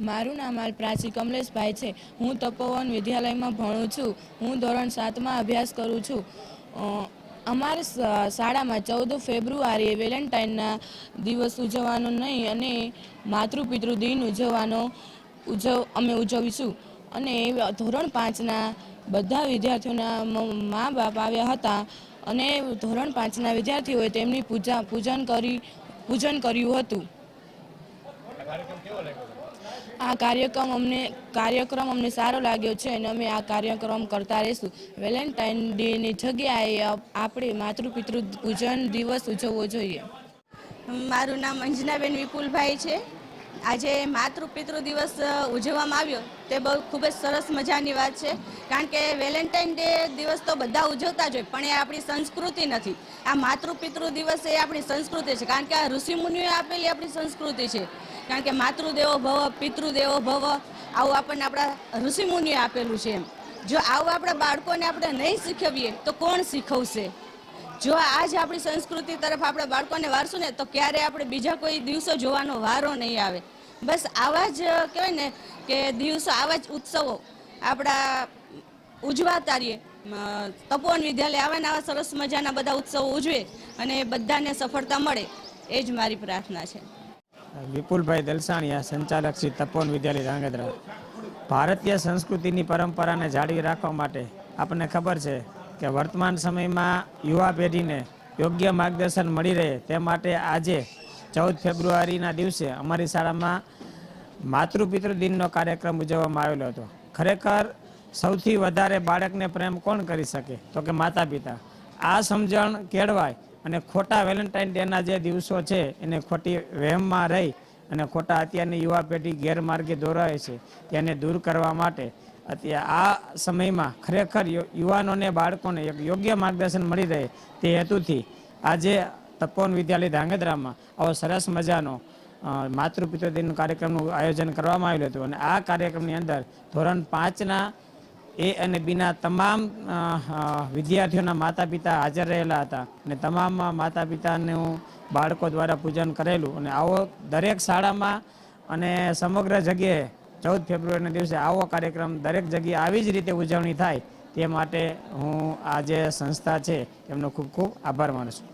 મારું નામ આલ પ્રાચી કમલેશભાઈ છે. હું તપોવન વિદ્યાલયમાં ભણું છું. હું ધોરણ સાતમાં અભ્યાસ કરું છું. અમારી શાળામાં ચૌદ ફેબ્રુઆરીએ વેલેન્ટાઇનના દિવસ ઉજવવાનો નહીં અને માતૃપિતૃ દિન ઉજવવાનો ઉજવ, અમે ઉજવીશું. અને ધોરણ પાંચના બધા વિદ્યાર્થીઓના મા બાપ આવ્યા હતા અને ધોરણ પાંચના વિદ્યાર્થીઓએ તેમની પૂજા, પૂજન કરી, પૂજન કર્યું હતું. આ કાર્યક્રમ અમને કાર્યક્રમ અમને સારો લાગ્યો છે અને અમે આ કાર્યક્રમ કરતા રહીશું. વેલેન્ટાઇન ડેની જગ્યાએ આપ- આપણે માતૃપિતૃ પૂજન દિવસ ઉજવવો જોઈએ. મારું નામ અંજનાબેન વિપુલભાઈ છે. આજે માતૃ પિતૃ દિવસ ઉજવવામાં આવ્યો. તે બહુ ખૂબ જ સરસ મજાની વાત છે. કારણ કે વેલેન્ટાઇન ડે દિવસ તો બધા ઉજવતા જ હોય, પણ એ આપણી સંસ્કૃતિ નથી. આ માતૃ પિતૃ દિવસ એ આપણી સંસ્કૃતિ છે. કારણ કે આ ઋષિમુનિઓએ આપેલી આપણી સંસ્કૃતિ છે. કારણ કે માતૃદેવો ભવ, પિતૃદેવો ભવ, આવું આપણને આપણા ઋષિમુનિએ આપેલું છે એમ. જો આવું આપણા બાળકોને આપણે નહીં શીખવીએ, તો કોણ શીખવશે? જો આજ આપણી સંસ્કૃતિ તરફ આપણે બાળકોને વારશું ને, તો ક્યારે આપણે બીજા કોઈ દિવસો જોવાનો વારો નહીં આવે. બસ આવા જ કહેવાય ને કે દિવસો, આવા જ ઉત્સવો આપણા ઉજવાતા રહીએ તપોવન વિદ્યાલય આવા ને આવા સરસ મજાના બધા ઉત્સવો ઉજવે અને બધાને સફળતા મળે. એ જ મારી પ્રાર્થના છે. વિપુલભાઈ દલસાણીયા સંચાલક શ્રી તપોન વિદ્યાલય ધાંગધ્રા ભારતીય સંસ્કૃતિની પરંપરાને જાળવી રાખવા માટે આપણને ખબર છે કે વર્તમાન સમયમાં યુવા પેઢીને યોગ્ય માર્ગદર્શન મળી રહે તે માટે આજે ચૌદ ફેબ્રુઆરીના દિવસે અમારી શાળામાં માતૃપિતૃ દિનનો કાર્યક્રમ ઉજવવામાં આવેલો હતો. ખરેખર સૌથી વધારે બાળકને પ્રેમ કોણ કરી શકે? તો કે માતા પિતા આ સમજણ કેળવાય અને ખોટા વેલેન્ટાઇન ડેના જે દિવસો છે, એને ખોટી વહેમમાં રહી અને ખોટા અત્યારની યુવા પેઢી ગેરમાર્ગે દોરાય છે, તેને દૂર કરવા માટે અત્યારે આ સમયમાં ખરેખર યુવાનોને, બાળકોને એક યોગ્ય માર્ગદર્શન મળી રહે તે હેતુથી આજે તપોવન વિદ્યાલય ધાંગધ્રામાં આવો સરસ મજાનો માતૃપિતૃ દિન કાર્યક્રમનું આયોજન કરવામાં આવેલું હતું. અને આ કાર્યક્રમની અંદર ધોરણ પાંચના એ અને બીના તમામ વિદ્યાર્થીઓના માતા પિતા હાજર રહેલા હતા અને તમામ માતા પિતાનું બાળકો દ્વારા પૂજન કરેલું અને આવો દરેક શાળામાં અને સમગ્ર જગ્યાએ ચૌદ ફેબ્રુઆરીના દિવસે આવો કાર્યક્રમ દરેક જગ્યાએ આવી જ રીતે ઉજવણી થાય તે માટે હું આ જે સંસ્થા છે, એમનો ખૂબ ખૂબ આભાર માનું છું.